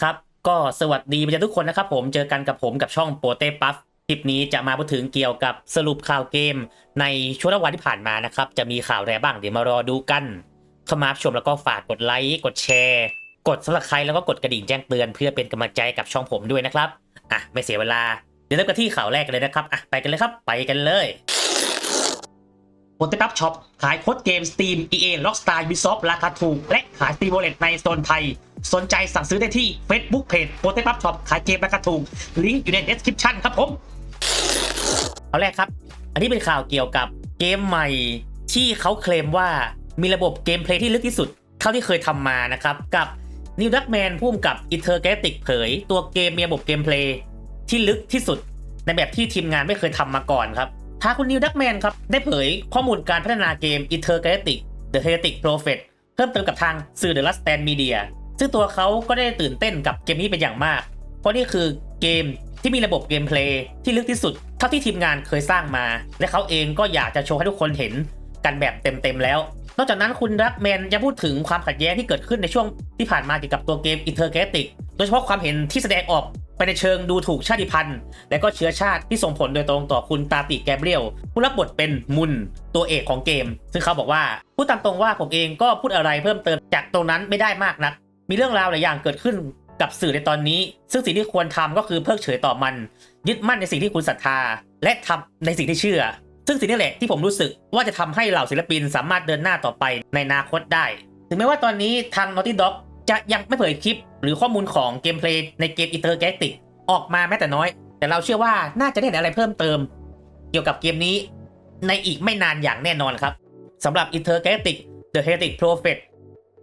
ครับก็สวัสดีไปยังทุกคนนะครับผมเจอกันกับผมกับช่องโปเต้ปัฟคลิปนี้จะมาพูดถึงเกี่ยวกับสรุปข่าวเกม ในช่วงวันที่ผ่านมานะครับ จะมีข่าวอะไรบ้างเดี๋ยวมารอดูกันเข้ามาชมแล้วก็ฝากกดไลค์กดแชร์ กดสลักใครแล้วก็กดกระดิ่งแจ้งเตือนเพื่อเป็นกำลังใจกับช่องผมด้วยนะครับอะไม่เสียเวลาเดี๋ยวเริ่มกันที่ข่าวแรกเลยนะครับอะไปกันเลยครับไปกันเลย โปเต้ปัฟช็อปขายโค้ดเกม Steam EA Rockstar Ubisoft ราคาถูก และขาย Steam Wallet ในโซนไทย สนใจสั่งซื้อได้ที่ Facebook Page โปเต้ปั๊บช็อปขายเกมราคาถูก ลิงก์อยู่ใน description ครับผมเอาแรกครับ อันนี้เป็นข่าวเกี่ยวกับเกมใหม่ที่เขาเคลมว่ามีระบบเกมเพลย์ที่ลึกที่สุดเท่าที่เคยทำมานะครับกับนิวดักแมนพุ่มกับ i n t e r g a l a c t i c เผย ตัวเกมมีระบบเกมเพลย์ที่ลึกที่สุด ในแบบที่ทีมงานไม่เคยทำมาก่อนครับ ทางคุณนิวดักแมนครับ ได้เผยข้อมูลการพัฒนาเกม i n t e r g a l a c t i c The Heretic Prophet เพิ่มเติมกับทางสื่อ The Last Stand Media ซึ่งตัวเขาก็ได้ตื่นเต้นกับเกมนี้เป็นอย่างมาก เพราะนี่คือเกมที่มีระบบเกมเพลย์ที่ลึกที่สุด เท่าที่ทีมงานเคยสร้างมา และเขาเองก็อยากจะโชว์ให้ทุกคนเห็นกันแบบเต็มๆแล้ว นอกจากนั้นคุณรักแมนยังพูดถึงความขัดแย้งที่เกิดขึ้นในช่วงที่ผ่านมาเกี่ยวกับตัวเกม i n t e r g a l a c t i c โดยเฉพาะความเห็นที่แสดงออก ไปในเชิงดูถูกชาติพันธุ์ และก็เชื้อชาติที่ส่งผลโดยตรงต่อคุณตาติแกเบรียลผู้รับบทเป็นมุนตัวเอกของเกม ซึ่งเขาบอกว่าพูดตามตรงว่าผมเองก็พูดอะไรเพิ่มเติมจากตรงนั้นไม่ได้มากนัก มีเรื่องราวหลายอย่างเกิดขึ้นกับสื่อในตอนนี้ ซึ่งสิ่งที่ควรทำก็คือเพิกเฉยต่อมัน ยึดมั่นในสิ่งที่คุณศรัทธา และทำในสิ่งที่เชื่อ ซึ่งสิ่งนี้แหละที่ผมรู้สึกว่าจะทำให้เหล่าศิลปินสามารถเดินหน้าต่อไปในอนาคตได้ ถึงแม้ว่าตอนนี้ทาง Naughty Dog จะยังไม่เผยคลิปหรือข้อมูลของเกมเพลย์ในเกม i n t e r g a l a c t i c ออกมาแม้แต่น้อย แต่เราเชื่อว่าน่าจะได้อะไรเพิ่มเติม เกี่ยวกับเกมนี้ ในอีกไม่นานอย่างแน่นอนครับสำหรับ i n t e r g a l a c t i c The Heretic Prophet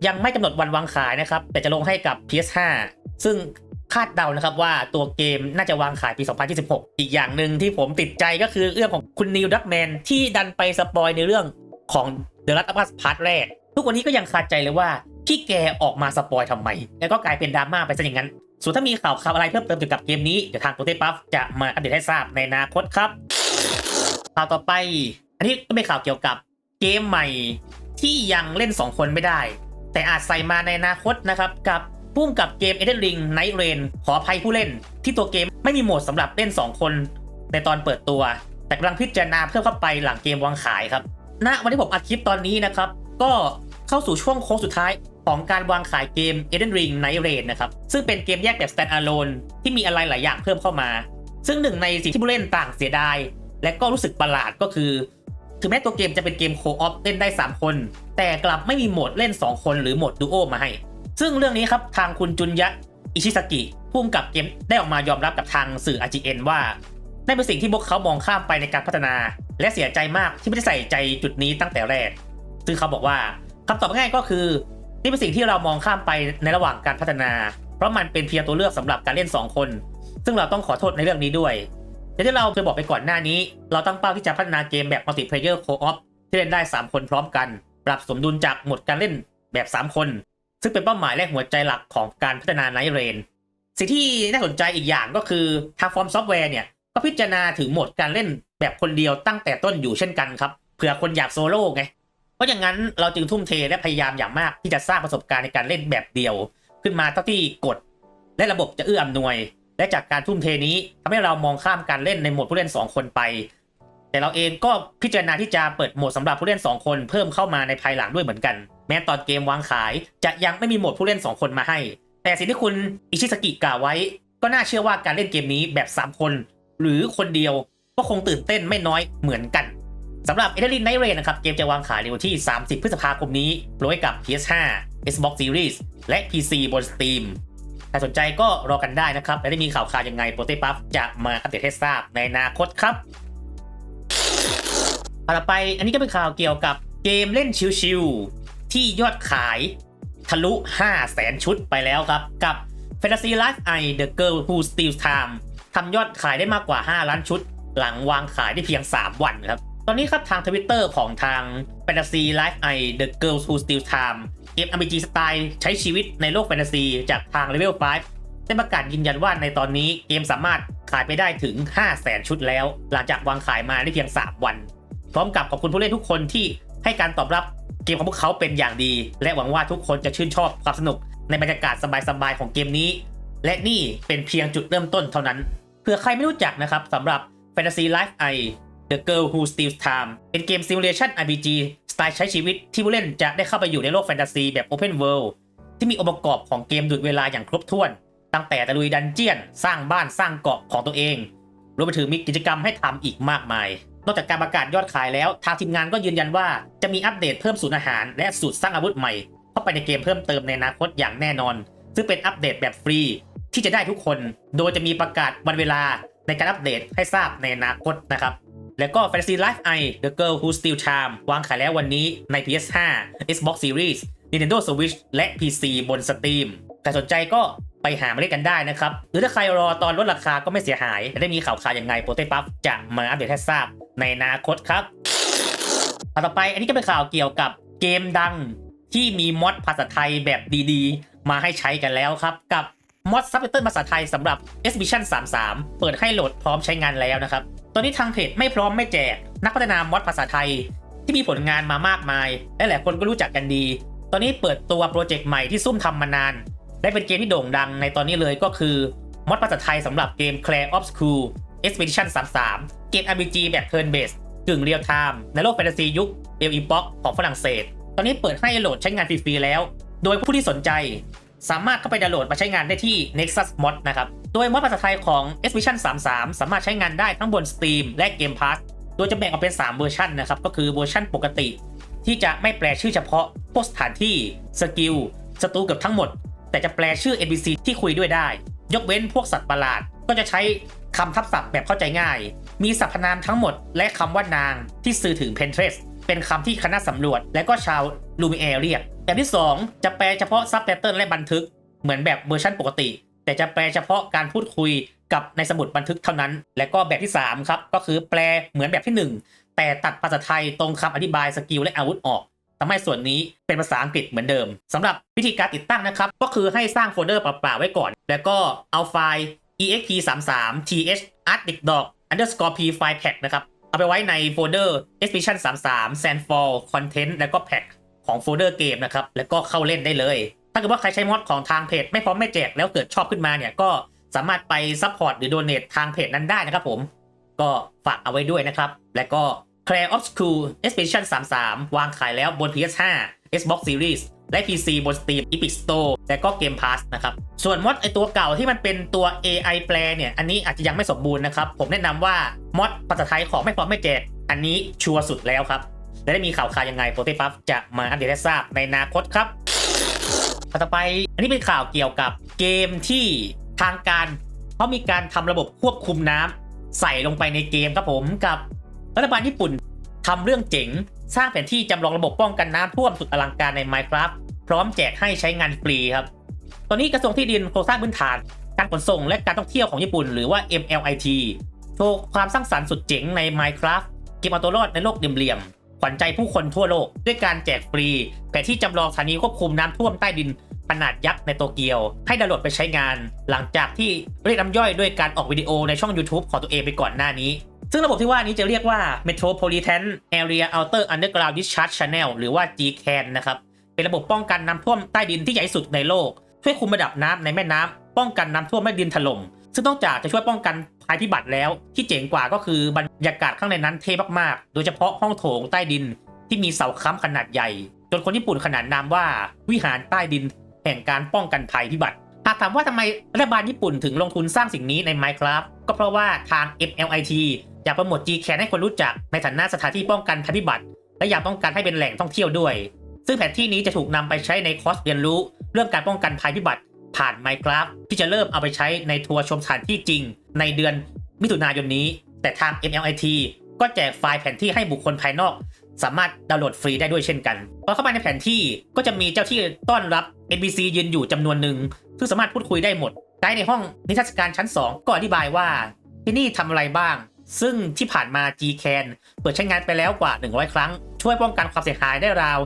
ยังไม่กำหนดวันวางขายนะครับ แต่จะลงให้กับ PS5 ซึ่งคาดเดานะครับว่าตัวเกมน่าจะวางขายปี 2026 อีกอย่างหนึ่งที่ผมติดใจก็คือเรื่องของคุณนิวดักแมนที่ดันไปสปอยในเรื่องของ The Last of Us พาร์ทแรก ทุกวันนี้ก็ยังคาใจเลยว่า ที่แกออกมาสปอยทำไม แล้วก็กลายเป็นดราม่าไปซะอย่างนั้น ส่วนถ้ามีข่าวข่าวอะไรเพิ่มเติมเกี่ยวกับเกมนี้ เดี๋ยวทางโปรเต้ปั๊ฟจะมาอัปเดตให้ทราบในอนาคตครับ ข่าวต่อไป อันนี้ก็เป็นข่าวเกี่ยวกับเกมใหม่ที่ยังเล่น 2 คนไม่ได้ แต่อาจใส่มาในอนาคตนะครับกับพุ่มกับเกม Elden Ring Night Rain ขออภัยผู้เล่น ที่ตัวเกมไม่มีโหมดสำหรับเล่น 2 คน ในตอนเปิดตัว แต่กำลังพิจารณาเพิ่มเข้าไปหลังเกมวางขายครับณวันที่ผมอัดคลิปตอนนี้นะครับ ก็เข้าสู่ช่วงโค้งสุดท้าย ของการวางขายเกม Elden Ring Night Rain นะครับ ซึ่งเป็นเกมแยกแบบ stand alone ที่มีอะไรหลายอย่างเพิ่มเข้ามา ซึ่งหนึ่งในสิ่งที่ผู้เล่นต่างเสียดาย และก็รู้สึกประหลาดก็คือ ถึงแม้ตัวเกมจะเป็นเกมโคออฟเล่นได้ 3 คน แต่กลับไม่มีโหมดเล่น 2 คนหรือโหมดดูโอมาให้ ซึ่งเรื่องนี้ครับทางคุณจุนยะอิชิสกิผู้กำกับเกมได้ออกมายอมรับกับทางสื่อ RGN ว่านั่นเป็นสิ่งที่พวกเขามองข้ามไปในการพัฒนา และเสียใจมากที่ไม่ได้ใส่ใจจุดนี้ตั้งแต่แรก ซึ่งเขาบอกว่าคำตอบง่ายก็คือ นี่เป็นสิ่งที่เรามองข้ามไปในระหว่างการพัฒนา เพราะมันเป็นเพียงตัวเลือกสำหรับการเล่น 2 คน ซึ่งเราต้องขอโทษในเรื่องนี้ด้วยอย่างที่เราเคยบอกไปก่อนหน้านี้ เราตั้งเป้าที่จะพัฒนาเกมแบบมัลติเพลเยอร์โคออฟที่เล่นได้ 3 คนพร้อมกัน ปรับสมดุลจากโหมดการเล่นแบบ 3 คน ซึ่งเป็นเป้าหมายและหัวใจหลักของการพัฒนาไนเรนสิ่งที่น่าสนใจอีกอย่างก็คือทางฟอร์มซอฟต์แวร์เนี่ยก็พิจารณาถึงโหมดการเล่นแบบคนเดียวตั้งแต่ต้นอยู่เช่นกันครับเผื่อคนอยากโซโล่ไง ราะอย่างนั้นเราจึงทุ่มเทและพยายามอย่างมากที่จะสร้างประสบการณ์ในการเล่นแบบเดียว ขึ้นมาเท่าที่กฎและระบบจะเอื้ออำนวย และจากการทุ่มเทนี้ทำให้เรามองข้ามการเล่นในโหมดผู้เล่น 2 คนไป แต่เราเองก็พิจารณาที่จะเปิดโหมดสำหรับผู้เล่น 2 คนเพิ่มเข้ามาในภายหลังด้วยเหมือนกัน แม้ตอนเกมวางขาย จะยังไม่มีโหมดผู้เล่น 2 คนมาให้ แต่สิ่งที่คุณอิชิสกิกล่าวไว้ ก็น่าเชื่อว่าการเล่นเกมนี้แบบ 3 คน หรือคนเดียวก็คงตื่นเต้นไม่น้อยเหมือนกัน สำหรับ e d e r i n Night Rain นะครับ เกมจะวางขายในวันที่ 30 พฤษภาคมนี้รวมกับ PS5 Xbox Series และ PC บน Steam ถ้าสนใจก็รอกันได้นะครับ และได้มีข่าวข่าวยังไงโปรเตปัฟจะมาอัปเดตให้ทราบในอนาคตครับต่อไปอันนี้ก็เป็นข่าวเกี่ยวกับเกมเล่นชิวๆที่ยอดขายทะลุ5แสนชุดไปแล้วครับ กับ Fantasy Life I The Girl Who Steals Time ทำยอดขายได้มากกว่า 5 ล้านชุด หลังวางขายได้เพียง 3 วันครับ อนนี้ครับทางทวิตเตอร์ของทาง Fantasy Life I The Girls Who Steal Time เกม RPG สไตล์ใช้ชีวิตในโลกแฟนตาซีจากทาง Level 5 ได้ประกาศยืนยันว่าในตอนนี้เกมสามารถขายไปได้ถึง 5 0 0 0 0 0 ชุดแล้ว หลังจากวางขายมาได้เพียง 3 วัน พร้อมกับขอบคุณผู้เล่นทุกคนที่ให้การตอบรับเกมของพวกเขาเป็นอย่างดี และหวังว่าทุกคนจะชื่นชอบความสนุกในบรรยากาศสบายๆของเกมนี้ และนี่เป็นเพียงจุดเริ่มต้นเท่านั้นเผื่อใครไม่รู้จักนะครับสำหรับ Fantasy Life I The Girl Who Steals Time เป็นเกม Simulation RPG สไตล์ใช้ชีวิตที่ผู้เล่นจะได้เข้าไปอยู่ในโลกแฟนตาซีแบบ Open World ที่มีองค์ประกอบของเกมดูดเวลาอย่างครบถ้วน ตั้งแต่ตะลุยดันเจียน สร้างบ้านสร้างเกาะของตัวเอง รวมไปถึงมีกิจกรรมให้ทำอีกมากมาย นอกจากการประกาศยอดขายแล้ว ทางทีมงานก็ยืนยันว่าจะมีอัปเดตเพิ่มสูตรอาหาร และสูตรสร้างอาวุธใหม่ เข้าไปในเกมเพิ่มเติมในอนาคตอย่างแน่นอน ซึ่งเป็นอัปเดตแบบฟรีที่จะได้ทุกคน โดยจะมีประกาศวันเวลาในการอัปเดตให้ทราบในอนาคตนะครับ แล้วก็ Fantasy Life I The Girl Who Steal Time วางขายแล้ววันนี้ใน PS5 Xbox Series Nintendo Switch และ PC บน Steam ใครสนใจก็ไปหามาเล่นกันได้นะครับ หรือถ้าใครรอตอนลดราคาก็ไม่เสียหายและได้มีข่าวข่าวยังไงโปรเตปั๊บจะมาอัปเดตให้ทราบในอนาคตครับข่าวต่อไปอันนี้ก็เป็นข่าวเกี่ยวกับเกมดังที่มีมอดภาษาไทยแบบดีๆ มาให้ใช้กันแล้วครับกับ มอดซับไตเติลภาษาไทยสำหรับ Exhibition 33 เปิดให้โหลดพร้อมใช้งานแล้วนะครับ ตอนนี้ทางเพจไม่พร้อมไม่แจก นักพัฒนามอดภาษาไทย ที่มีผลงานมามากมาย และหลายคนก็รู้จักกันดี ตอนนี้เปิดตัวโปรเจกต์ใหม่ที่ซุ่มทำมานาน และเป็นเกมที่โด่งดังในตอนนี้เลยก็คือมอดภาษาไทยสำหรับเกม Clair of School Expedition 33 เกม RPG แบบ Turn Based กึ่งเรียลไทม์ในโลกแฟนตาซียุคเอลอีพ็อกของฝรั่งเศส ตอนนี้เปิดให้โหลดใช้งานฟรีๆแล้ว โดยผู้ที่สนใจ สามารถเข้าไปดาวน์โหลดมาใช้งานได้ที่ Nexus Mod นะครับ โดยมอดภาษาไทยของ Expedition 33 สามารถใช้งานได้ทั้งบน Steam และ Game Pass โดยจะแบ่งออกเป็น 3 เวอร์ชันนะครับ ก็คือเวอร์ชันปกติ ที่จะไม่แปลชื่อเฉพาะพวกสถานที่ สกิล ศัตรูเกือบทั้งหมด แต่จะแปลชื่อ NPC ที่คุยด้วยได้ ยกเว้นพวกสัตว์ประหลาด ก็จะใช้คำทับศัพท์แบบเข้าใจง่าย มีสรรพนามทั้งหมด และคำว่านางที่สื่อถึง Pinterest เป็นคำที่คณะสำรวจ และก็ชาวลูมิเอเรียก แบบที่ 2 จะแปลเฉพาะซับไตเติลและบันทึก เหมือนแบบเวอร์ชันปกติ แต่จะแปลเฉพาะการพูดคุยกับในสมุดบันทึกเท่านั้น และก็แบบที่ 3 ครับ ก็คือแปลเหมือนแบบที่ 1 แต่ตัดภาษาไทยตรงคำอธิบายสกิลและอาวุธออกทำให้ส่วนนี้เป็นภาษาอังกฤษเหมือนเดิมสำหรับวิธีการติดตั้งนะครับ ก็คือให้สร้างโฟลเดอร์เปล่าๆไว้ก่อน แล้วก็เอาไฟล์ exp33 th arctic dog underscore p file pack นะครับ เอาไปไว้ในโฟลเดอร์ expedition 33 sandfall content แล้วก็ pack ของโฟลเดอร์เกมนะครับ แล้วก็เข้าเล่นได้เลย ถ้าเกิดว่าใครใช้มอดของทางเพจไม่พร้อมไม่แจกแล้วเกิดชอบขึ้นมาเนี่ยก็สามารถไปซัพพอร์ตหรือโดเน a ทางเพจนั้นได้นะครับผม ก็ฝากเอาไว้ด้วยนะครับ และก็ Clair of School Expedition 33 วางขายแล้วบน PS5 Xbox Series และ PC บน Steam Epic Store และก็ Game Pass นะครับ ส่วนมอดไอตัวเก่าที่มันเป็นตัว AI แปลเนี่ย อันนี้อาจจะยังไม่สมบูรณ์นะครับ ผมแนะนำว่ามอดภาษาไทยของไม่พร้อมไม่แจก อันนี้ชัวร์สุดแล้วครับ และได้มีข่าวขาวยังไงโปรเตปั๊บจะมาอัปเดตให้ทราบในอนาคตครับข่าวต่อไป อันนี้เป็นข่าวเกี่ยวกับเกมที่ทางการเขามีการทำระบบควบคุมน้ำใส่ลงไปในเกมครับผมกับรัฐบาลญี่ปุ่นทำเรื่องเจ๋ง สร้างแผนที่จำลองระบบป้องกันน้ำท่วมสุดอลังการใน Minecraft พร้อมแจกให้ใช้งานฟรีครับ ตอนนี้กระทรวงที่ดินโครงสร้างพื้นฐาน การขนส่งและการท่องเที่ยวของญี่ปุ่นหรือว่า MLIT โชว์ความสร้างสรรค์สุดเจ๋งใน Minecraft เกมเอาตัวรอดในโลกเหลี่ยมๆขวัญใจผู้คนทั่วโลก ด้วยการแจกฟรีแผนที่จำลองสถานีควบคุมน้ำท่วมใต้ดินขนาดยักษ์ในโตเกียว ให้ดาวน์โหลดไปใช้งาน หลังจากที่เรียกน้ำย่อยด้วยการออกวิดีโอในช่อง YouTube ของตัวเองไปก่อนหน้านี้ ซึ่งระบบที่ว่านี้จะเรียกว่า Metropolitan Area Outer Underground Discharge Channel หรือว่า GCAN นะครับ เป็นระบบป้องกันน้ำท่วมใต้ดินที่ใหญ่สุดในโลก ช่วยคุมระดับน้ำในแม่น้ำป้องกันน้ำท่วมแม่ดินถล่ม ซึ่งนอกจากจะช่วยป้องกันภัยพิบัติแล้ว ที่เจ๋งกว่าก็คือบรรยากาศข้างในนั้นเท่มากๆ โดยเฉพาะห้องโถงใต้ดินที่มีเสาค้ำขนาดใหญ่ จนคนญี่ปุ่นขนานนามว่าวิหารใต้ดิน แห่งการป้องกันภัยพิบัติหากถามว่าทำไมรัฐบาลญี่ปุ่นถึงลงทุนสร้างสิ่งนี้ใน Minecraft ก็เพราะว่าทาง MLIT อยากโปรโมท GCAN ให้คนรู้จักในฐานะสถานที่ป้องกันภัยพิบัติ และอยากป้องกันให้เป็นแหล่งท่องเที่ยวด้วย ซึ่งแผนที่นี้จะถูกนำไปใช้ในคอร์สเรียนรู้ เรื่องการป้องกันภัยพิบัติผ่าน Minecraft ที่จะเริ่มเอาไปใช้ในทัวร์ชมสถานที่จริง ในเดือนมิถุนายนนี้ แต่ทาง MLIT ก็แจกไฟล์แผนที่ให้บุคคลภายนอก สามารถดาวน์โหลดฟรีได้ด้วยเช่นกันพอเข้าไปในแผนที่ก็จะมีเจ้าที่ต้อนรับ NPC ยืนอยู่จำนวนหนึ่งซึ่งสามารถพูดคุยได้หมดไกด์ในห้องนิทรรศการชั้น 2 ก็อธิบายว่าที่นี่ทำอะไรบ้าง ซึ่งที่ผ่านมา GCAN เปิดใช้งานไปแล้วกว่า 100 ครั้ง ช่วยป้องกันความเสียหายได้ราว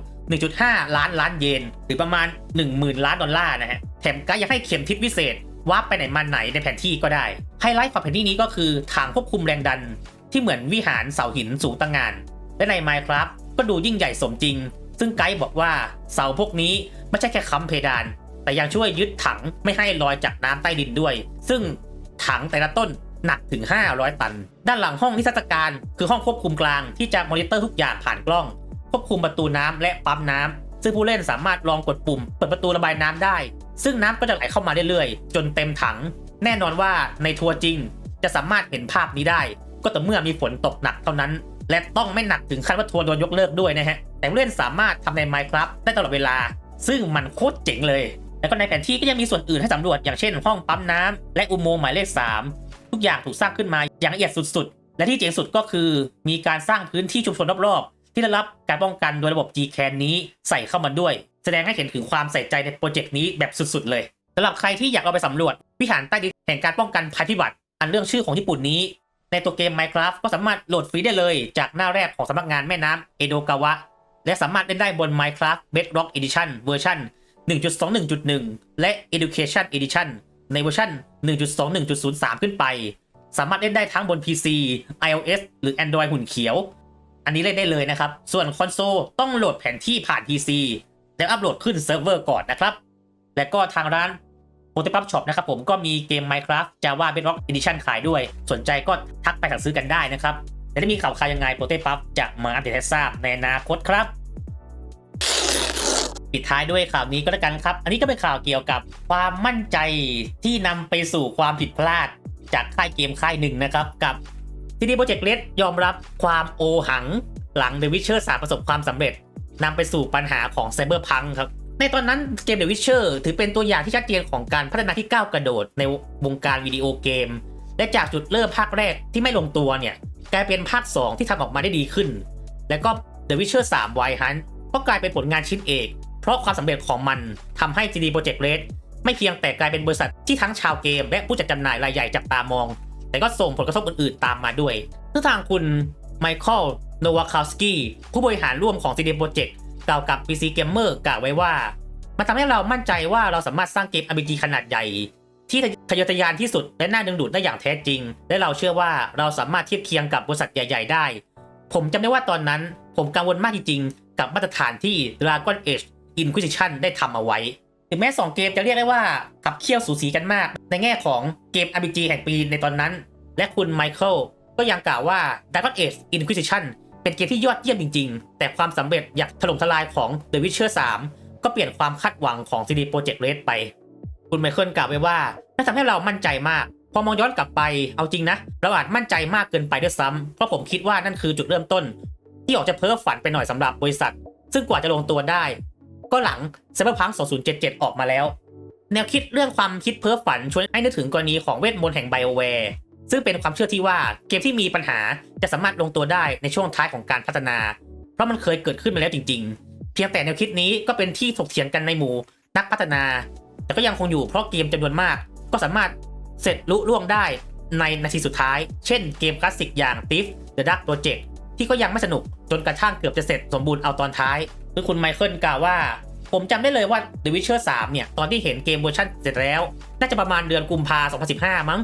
1.5 ล้านล้านเยน หรือประมาณ 10,000 ล้านดอลลาร์นะฮะ แถมก็ยังให้เข็มทิศวิเศษว่าไปไหนมาไหนในแผนที่ก็ได้ ไฮไลท์ของแผนที่นี้ก็คือทางควบคุมแรงดัน ที่เหมือนวิหารเสาหินสูงตั้งงาน และใน Minecraft ก็ดูยิ่งใหญ่สมจริง ซึ่งไกด์บอกว่าเสาพวกนี้ไม่ใช่แค่ค้ำเพดาน แต่ยังช่วยยึดถังไม่ให้ลอยจากน้ำใต้ดินด้วย ซึ่งถังแต่ละต้น หนักถึง 500 ตัน ด้านหลังห้องนิทรรศการ คือห้องควบคุมกลางที่จะมอนิเตอร์ทุกอย่างผ่านกล้อง ควบคุมประตูน้ำและปั๊มน้ำซึ่งผู้เล่นสามารถลองกดปุ่ม เปิดประตูระบายน้ำได้ ซึ่งน้ำก็จะไหลเข้ามาเรื่อยๆ จนเต็มถัง แน่นอนว่าในทัวร์จริง จะสามารถเห็นภาพนี้ได้ ก็แต่เมื่อมีฝนตกหนักเท่านั้น และต้องไม่หนักถึงขั้นว่าทัวร์โดนยกเลิกด้วยนะฮะแต่ผู้เล่นสามารถทำใน Minecraft ได้ตลอดเวลา ซึ่งมันโคตรเจ๋งเลยแล้วก็ในแผนที่ก็ยังมีส่วนอื่นให้สำรวจอย่างเช่น ห้องปั๊มน้ำและอุโมงค์หมายเลข 3 ทุกอย่างถูกสร้างขึ้นมาอย่างละเอียดสุดๆ และที่เจ๋งสุดก็คือมีการสร้างพื้นที่ชุมชนรอบๆ ที่ได้รับการป้องกันโดยระบบ GCAN นี้ใส่เข้ามาด้วย แสดงให้เห็นถึงความใส่ใจในโปรเจกต์นี้แบบสุดๆ เลยสำหรับใครที่อยากเอาไปสำรวจวิหารใต้ดินแห่งการป้องกันภัยพิบัติอันเรื่องชื่อของญี่ปุ่นนี้ ในตัวเกม Minecraft ก็สามารถโหลดฟรีได้เลย จากหน้าแรกของสำนักงานแม่น้ำเอโดกาวะและสามารถเล่นได้บน Minecraft Bedrock Edition เวอร์ชัน1.21.1 และ Education Edition ในเวอร์ชัน1.21.03 ขึ้นไป สามารถเล่นได้ทั้งบน PC iOS หรือ Android หุ่นเขียว อันนี้เล่นได้เลยนะครับ ส่วนคอนโซลต้องโหลดแผนที่ผ่าน PC แล้วอัปโหลดขึ้นเซิร์ฟเวอร์ก่อนนะครับ และก็ทางร้าน p o t e p u b Shop นะครับผมก็มีเกม Minecraft Java Bedrock Edition ขายด้วย สนใจก็ทักไปสั่งซื้อกันได้นะครับ และถ้ามีข่าวคราวยังไง p o t e p u b จะมาอัปเดตให้ทราบในอนาคตครับ ปิดท้ายด้วยข่าวนี้ก็แล้วกันครับ อันนี้ก็เป็นข่าวเกี่ยวกับความมั่นใจที่นำไปสู่ความผิดพลาด จากค่ายเกมค่ายหนึ่งนะครับ กับ CD Projekt Red ยอมรับความโอหังหลัง The Witcher 3 ประสบความสำเร็จนำไปสู่ปัญหาของ Cyberpunk ครับ ในตอนนั้นเกม The Witcher ถือเป็นตัวอย่างที่ชัดเจนของการพัฒนาที่ก้าวกระโดดในวงการวิดีโอเกม และจากจุดเริ่มภาคแรกที่ไม่ลงตัวเนี่ยกลายเป็นภาค 2 ที่ทำออกมาได้ดีขึ้น แล้วก็ The Witcher 3 Wild Hunt ก็กลายเป็นผลงานชิ้นเอก เพราะความสำเร็จของมันทำให้ CD Projekt Red ไม่เพียงแต่กลายเป็นบริษัทที่ทั้งชาวเกม และผู้จัดจำหน่ายรายใหญ่จับตามอง แต่ก็ส่งผลกระทบอื่นๆตามมาด้วยซึ่งทางคุณไมเคิลโนวาคาวสกี้ผู้บริหารร่วมของ CD Projekt กล่าวกับ PC Gamer กล่าวไว้ว่า มันทำให้เรามั่นใจว่าเราสามารถสร้างเกม RPG ขนาดใหญ่ ที่ทะเยอทะยานที่สุดและน่าดึงดูดได้อย่างแท้จริง และเราเชื่อว่าเราสามารถเทียบเคียงกับบริษัทใหญ่ ๆ ได้ ผมจำได้ว่าตอนนั้น ผมกังวลมากจริงๆกับมาตรฐานที่ Dragon Age Inquisition ได้ทำเอาไว้ ถึงแม้ 2 เกมจะเรียกได้ว่าขับเคี่ยวสูสีกันมาก ในแง่ของเกม RPG แห่งปีในตอนนั้น และคุณไมเคิลก็ยังกล่าวว่า Dragon Age Inquisition เป็นเกมที่ยอดเยี่ยมจริง ๆ แต่ความสำเร็จอยางถล่มทลายของ The Witcher 3 ก็เปลี่ยนความคาดหวังของ CD Projekt Red ไป คุณไมเคิลกล่าวไว้ว่านั่นทำให้เรามั่นใจมากพอมองย้อนกลับไป เอาจริงนะ เราอาจมั่นใจมากเกินไปด้วยซ้ำเพราะผมคิดว่านั่นคือจุดเริ่มต้น ที่ออกจะเพ้อฝันไปหน่อยสำหรับบริษัท ซึ่งกว่าจะลงตัวได้ ก็หลัง Cyberpunk 2077 ออกมาแล้ว แนวคิดเรื่องความคิดเพ้อฝันชวนให้นึกถึงกรณีของเวทมนต์แห่ง BioWare ซึ่งเป็นความเชื่อที่ว่าเกมที่มีปัญหาจะสามารถลงตัวได้ในช่วงท้ายของการพัฒนา เพราะมันเคยเกิดขึ้นมาแล้วจริง ๆ เพียงแต่แนวคิดนี้ก็เป็นที่ถกเถียงกันในหมู่นักพัฒนา แต่ก็ยังคงอยู่เพราะเกมจำนวนมาก ก็สามารถเสร็จลุล่วงได้ในนาทีสุดท้าย เช่นเกมคลาสสิกอย่าง Thief The Dark Project ที่ก็ยังไม่สนุกจนกระทั่งเกือบจะเสร็จสมบูรณ์เอาตอนท้าย คือคุณไมเคิลกล่าวว่า ผมจำได้เลยว่า The Witcher 3 เนี่ย ตอนที่เห็นเกมเวอร์ชันเสร็จแล้ว น่าจะประมาณเดือนกุมภา2015 มั้ง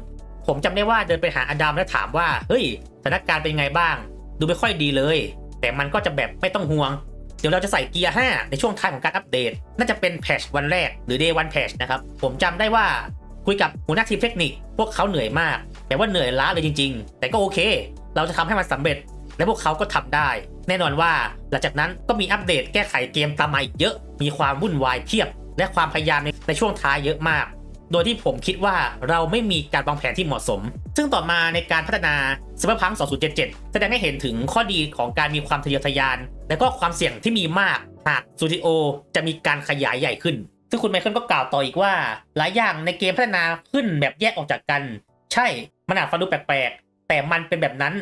ผมจำได้ว่าเดินไปหาอดัมแล้วถามว่า เฮ้ยสถานการณ์เป็นไงบ้าง ดูไม่ค่อยดีเลย แต่มันก็จะแบบไม่ต้องห่วง เดี๋ยวเราจะใส่เกียร์ 5 ในช่วงท้ายของการอัปเดต น่าจะเป็นแพชวันแรกหรือ Day 1 Patch นะครับ ผมจำได้ว่าคุยกับหัวหน้าทีมเทคนิค พวกเขาเหนื่อยมาก แต่ว่าเหนื่อยล้าเลยจริง ๆ แต่ก็โอเค เราจะทำให้มันสำเร็จ และพวกเขาก็ทำได้ แน่นอนว่าหลังจากนั้นก็มีอัปเดตแก้ไขเกมตามมาอีกเยอะ มีความวุ่นวายเพียบ และความพยายามในในช่วงท้ายเยอะมาก โดยที่ผมคิดว่าเราไม่มีการวางแผนที่เหมาะสม ซึ่งต่อมาในการพัฒนา Cyberpunk 2077 แสดงให้เห็นถึงข้อดีของการมีความทะเยอทะยาน และก็ความเสี่ยงที่มีมากหากสตูดิโอจะมีการขยายใหญ่ขึ้น ซึ่งคุณไมเคิลก็กล่าวต่ออีกว่า หลายอย่างในเกมพัฒนาขึ้นแบบแยกออกจากกัน ใช่ มันอาจฟังดูแปลกๆ แต่มันเป็นแบบนั้น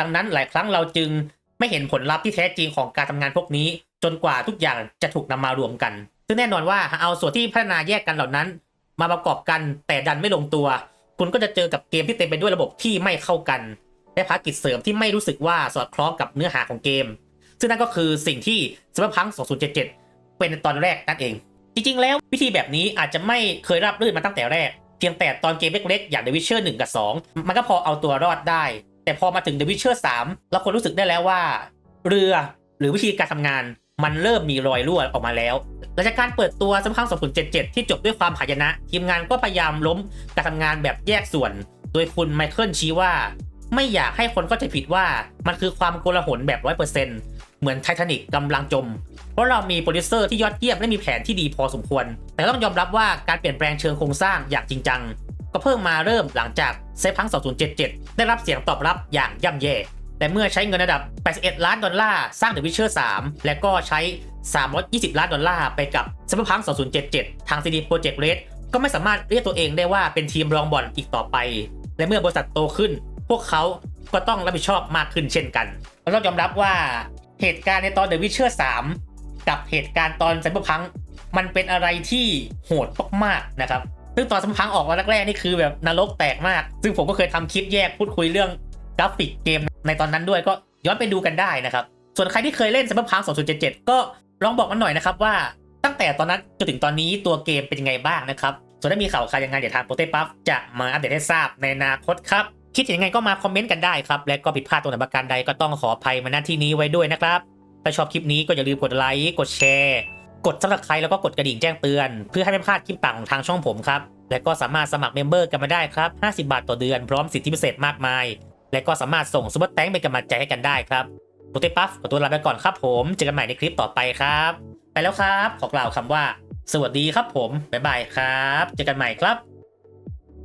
ดังนั้นหลายครั้งเราจึงไม่เห็นผลลัพธ์ที่แท้จริงของการทำงานพวกนี้ จนกว่าทุกอย่างจะถูกนำมารวมกัน ซึ่งแน่นอนว่าเอาส่วนที่พัฒนาแยกกันเหล่านั้น มาประกอบกันแต่ดันไม่ลงตัว คุณก็จะเจอกับเกมที่เต็มไปด้วยระบบที่ไม่เข้ากัน และภารกิจเสริมที่ไม่รู้สึกว่าสอดคล้องกับเนื้อหาของเกม ซึ่งนั่นก็คือสิ่งที่ Cyberpunk 2077 เป็นในตอนแรกนั่นเอง จริงๆ แล้ววิธีแบบนี้อาจจะไม่เคยรับรื่นมาตั้งแต่แรก เพียงแต่ตอนเกมเล็กๆ อย่าง The Witcher 1 กับ 2 มันก็พอเอาตัวรอดได้ แต่พอมาถึง The Witcher 3 เราควรรู้สึกได้แล้วว่า เรือหรือวิธีการทำงานมันเริ่มมีรอยรั่วออกมาแล้ว หลังจากการเปิดตัวซัมพัง2077 ที่จบด้วยความหายนะ ทีมงานก็พยายามล้มการทำงานแบบแยกส่วน โดยคุณไมเคิลชี้ว่า ไม่อยากให้คนเข้าใจผิดว่ามันคือความโกลาหลแบบ 100%เหมือนไททานิกกำลังจม เพราะเรามีโปรดิวเซอร์ที่ยอดเยี่ยมและมีแผนที่ดีพอสมควร แต่ต้องยอมรับว่าการเปลี่ยนแปลงเชิงโครงสร้างอย่างจริงจัง ก็เพิ่งมาเริ่มหลังจากเซฟพัง 2077 ได้รับเสียงตอบรับอย่างย่ำแย่ แต่เมื่อใช้เงินระดับ 81 ล้านดอลลาร์สร้าง The Witcher 3และก็ใช้ 320 ล้านดอลลาร์ไปกับ Cyberpunk 2077 ทาง CD Projekt Red ก็ไม่สามารถเรียกตัวเองได้ว่าเป็นทีมรองบอลอีกต่อไป และเมื่อบริษัทโตขึ้น พวกเขาก็ต้องรับผิดชอบมากขึ้นเช่นกันเราต้องยอมรับว่าเหตุการณ์ในตอน The Witcher 3 กับเหตุการณ์ตอน Cyberpunk มันเป็นอะไรที่โหดมากๆนะครับ ซึ่งตอน Cyberpunk ออกมาแรกๆนี่คือแบบนรกแตกมาก ซึ่งผมก็เคยทำคลิปแยกพูดคุยเรื่องกราฟิกเกมในตอนนั้นด้วยก็ย้อนไปดูกันได้นะครับ ส่วนใครที่เคยเล่น Cyberpunk 2077 ก็ลองบอกมันหน่อยนะครับว่าตั้งแต่ตอนนั้นจนถึงตอนนี้ตัวเกมเป็นยังไงบ้างนะครับ ส่วนถ้ามีข่าวใครยังไงเดี๋ยวทางโปรเตปัฟจะมาอัปเดตให้ทราบในอนาคตครับ คิดเห็นยังไงก็มาคอมเมนต์กันได้ครับ และก็ผิดพลาดตรงไหนประการใดก็ต้องขออภัยมาณที่นี้ไว้ด้วยนะครับ ถ้าชอบคลิปนี้ก็อย่าลืมกดไลค์ กดแชร์ กดซับสไครแล้วก็กดกระดิ่งแจ้งเตือน เพื่อให้ไม่พลาดคลิปต่างของทางช่องผมครับ และก็สามารถสมัครเมมเบอร์กันมาได้ครับ 50 บาทต่อเดือนพร้อมสิทธิพิเศษมากมาย และก็สามารถส่งซุปเปอร์แตงเป็นกำลังใจให้กันได้ครับโปรเตปัฟขอตัวลาไปก่อนครับผมเจอกันใหม่ในคลิปต่อไปครับ ไปแล้วครับ ขอกล่าวคำว่า สวัสดีครับผมบ๊ายบายครับ เจอกันใหม่ครับ